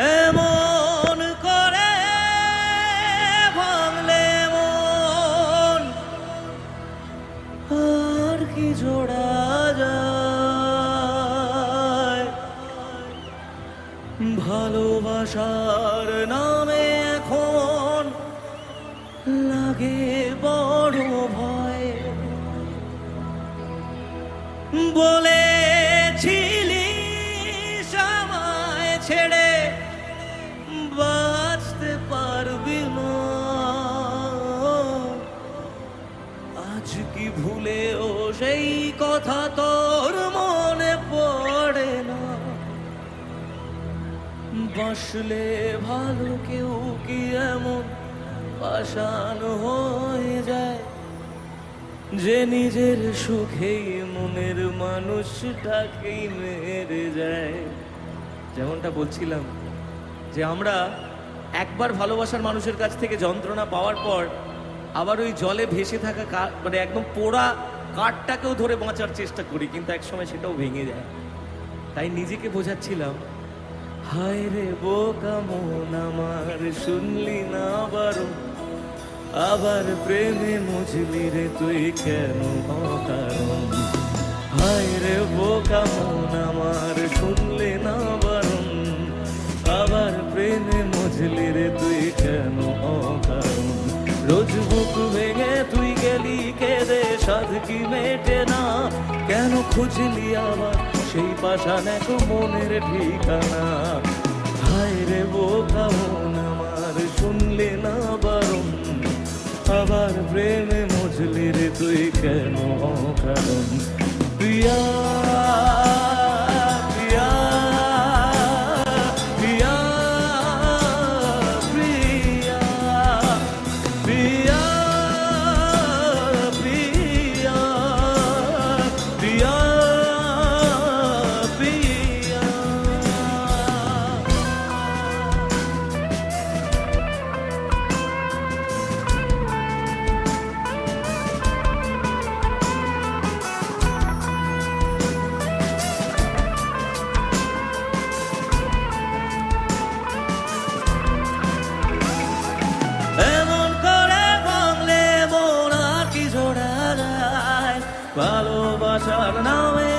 এমন করে মন। আর ভালোবাসার নামে এখন লাগে বড় ভয়। বলেছিলি কথা তোর মনে পড়ে না। বাসলে ভালো কেউ কি এমন পাষাণ হয়ে যায়? যে নিজের সুখেই মনের মানুষটাকেই মেরে যায়। যেমনটা বলছিলাম যে আমরা একবার ভালোবাসার মানুষের কাছ থেকে যন্ত্রণা পাওয়ার পর আবার ওই জলে ভেসে থাকা মানে একদম পোড়া কাঠটাকেও ধরে বাঁচার চেষ্টা করি, কিন্তু একসময় সেটাও ভেঙে যায়। তাই নিজেকে বোঝাচ্ছিলাম, হায় রে বোকা মন আমার, শুনলি না বারণ আবার প্রেমে মজলি রে তুই কেন অকারণ? হায় রে বোকা মন আমার, শুনলে না বারণ আবার প্রেমে মজলি রে তুই কেন অকারণ? রোজ বুক ভেঙে তুই সাধ কি মেটে না। কেন খুঁজলি আবার? সেই পাশান এক মনের ঠিকানা। হায় রে বোকা মন আমার, শুনলে না বারণ। আবার প্রেমে মজলি রে, তুই কেন কারণ প্রিয়া ভালোবাসার নামে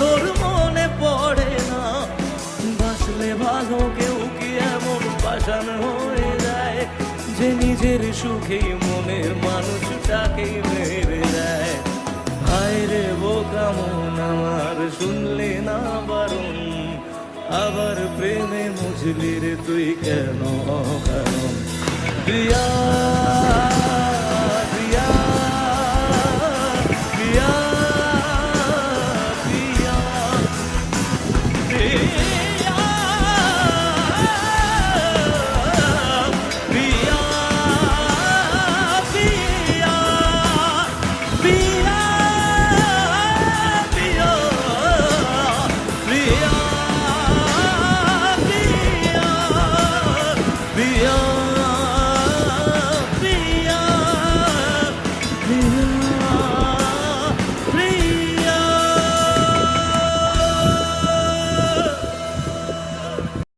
তোর মনে পড়ে না। বাঁচলে ভালো কেউ কি এমন পাশান হয়ে যায়, যে নিজের সুখেই মনের মানুষটাকেই মেরে দেয়? হায় রে বোকা মন আমার, শুনলে না বারণ? আবার প্রেমে মুঝলি রে তুই কেন প্রিয়া প্রিয়া